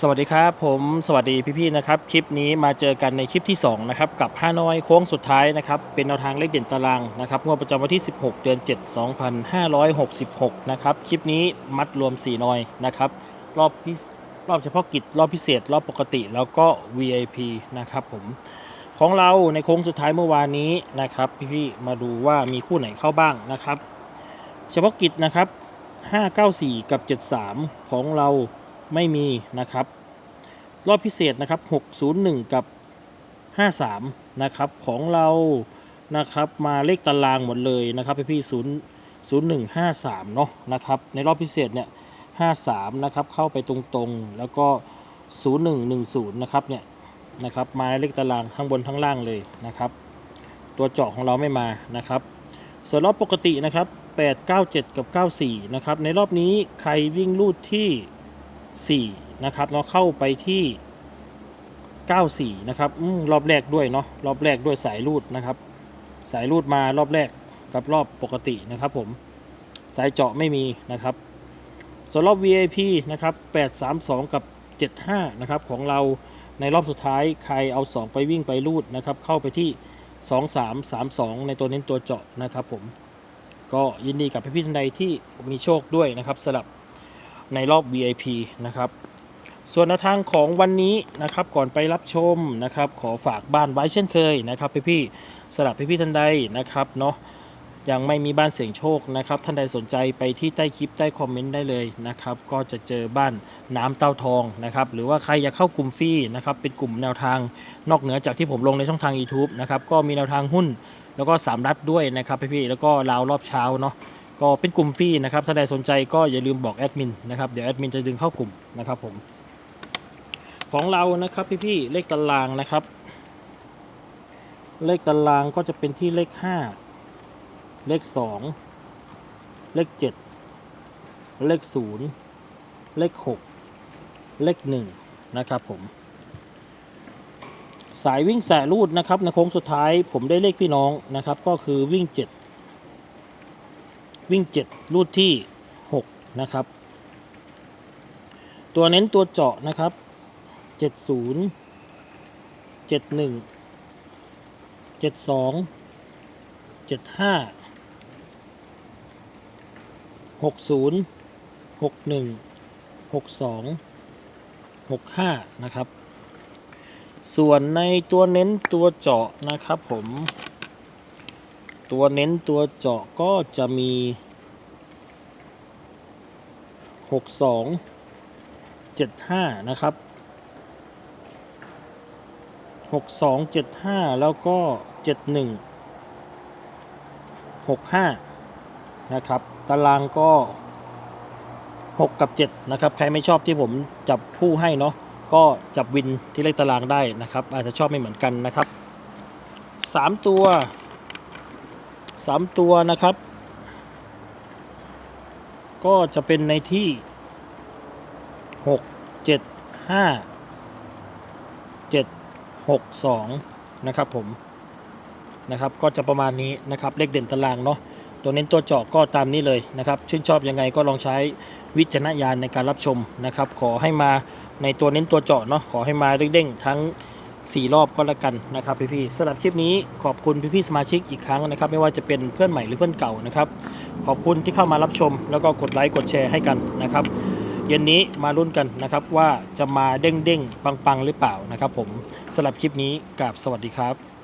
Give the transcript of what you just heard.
สวัสดีครับผมสวัสดีพี่ๆนะครับคลิปนี้มาเจอกันในคลิปที่2นะครับกับฮาน้อยโค้งสุดท้ายนะครับเป็นแนวทางเลขเด่นตารางนะครับงวดประจำวันที่ 16 เดือน 7 2566 นะครับคลิปนี้มัดรวม 4 น้อยนะครับรอบพิรอบเฉพาะกิจ รอบพิเศษ รอบปกติแล้วก็ VIP นะครับผมของเราในโค้งสุดท้ายเมื่อวานนี้นะครับพี่ๆมาดูว่ามีคู่ไหนเข้าบ้างนะครับ เฉพาะกิจนะครับ594 กับ 73 ของเรา ไม่มีนะครับ รอบพิเศษนะครับ 601 กับ 53 นะครับ ของเรานะครับมาเลขตารางหมดเลยนะครับพี่พี่0 0153เนาะนะครับในรอบพิเศษเนี่ย53นะครับเข้าไปตรงๆ แล้วก็ 0110นะครับเนี่ยนะครับมาเลขตารางข้างบนทั้งล่างเลยนะครับ ตัวเจาะของเราไม่มานะครับส่วนรอบปกตินะครับ8 9 7 กับ 94 นะครับ ในรอบนี้ใครวิ่งลูดที่ 4นะครับเราเข้าไปที่ 94 นะครับอรอบแรกด้วยเนาะรอบแรกด้วยสายรูดนะครับ สายรูดมารอบแรกกับรอบปกตินะครับผมสายเจาะไม่มีนะครับส่วนรอบ VIP นะครับ 832 กับ 75 นะครับของเราในรอบสุดท้ายใครเอา 2 ไปวิ่งไปรูดนะครับ เข้าไปที่ 2332 ในตัวเน้นตัวเจาะนะครับผมก็ยินดีกับพี่ๆท่านใดที่มีโชคด้วยนะครับสำหรับ ในรอบ VIP นะครับ ส่วนแนวทางของวันนี้นะครับ ก่อนไปรับชมนะครับ ขอฝากบ้านไว้เช่นเคยนะครับพี่ๆสำหรับพี่ๆท่านใดนะครับเนาะยังไม่มีบ้านเสียงโชคนะครับ ท่านใดสนใจไปที่ใต้คลิปใต้คอมเมนต์ได้เลยนะครับ ก็จะเจอบ้านน้ำเต้าทองนะครับ หรือว่าใครอยากเข้ากลุ่มฟรีนะครับ เป็นกลุ่มแนวทางนอกเหนือจากที่ผมลงในช่องทาง YouTube นะครับ ก็มีแนวทางหุ้น แล้วก็3รัฐด้วยนะครับพี่ๆแล้วก็ลาวรอบเช้าเนาะ ก็เป็นกลุ่มฟรีนะครับถ้าใดสนใจก็อย่าลืมบอกแอดมินนะครับเดี๋ยวแอดมินจะดึงเข้ากลุ่มนะครับผมของเรานะครับพี่ๆเลขตารางนะครับ เลขตารางก็จะเป็นที่เลข 5 เลข 2 เลข 7 เลข 0 เลข 6 เลข 1 นะครับผมสายวิ่งแสรูดนะครับในโค้งสุดท้ายผมได้เลขพี่น้องนะครับ ก็คือวิ่ง 7 วิ่ง 7 รูดที่ 6 นะครับ ตัวเน้นตัวเจาะนะครับเจ็ดศูนย์เจ็ดหนึ่งเจ็ดสองเจ็ดห้าหกศูนย์หกหนึ่งหกสองหกห้านะครับ ส่วนในตัวเน้นตัวเจาะนะครับผม ตัวเน้นตัวเจาะก็จะมีหกสองเจ็ดห้านะครับหกสองเจ็ดห้าแล้วก็เจ็ดหนึ่งหกห้านะครับ ตารางก็หกกับเจ็ดนะครับ ใครไม่ชอบที่ผมจับผู้ให้เนาะก็จับวินที่เลขตารางได้นะครับ อาจจะชอบไม่เหมือนกันนะครับสามตัว สามตัวนะครับ ก็จะเป็นในที่หกเจ็ดห้าเจ็ด62นะครับผมนะครับก็จะประมาณนี้นะครับเลขเด่นตารางเนาะตัวเน้นตัวเจาะก็ตามนี้เลยนะครับชื่นชอบยังไงก็ลองใช้วิจารณญาณในการรับชมนะครับ ขอให้มาในตัวเน้นตัวเจาะเนาะขอให้มาเด้งๆทั้ง 4 รอบก็แล้วกันนะครับพี่ๆสำหรับคลิปนี้ขอบคุณพี่ๆสมาชิกอีกครั้งนะครับ ไม่ว่าจะเป็นเพื่อนใหม่หรือเพื่อนเก่านะครับ ขอบคุณที่เข้ามารับชม แล้วก็กดไลค์กดแชร์ให้กันนะครับ เย็นนี้มาลุ้นกันนะครับว่าจะมาเด้งๆปังๆหรือเปล่านะครับ ผมสำหรับคลิปนี้กับสวัสดีครับ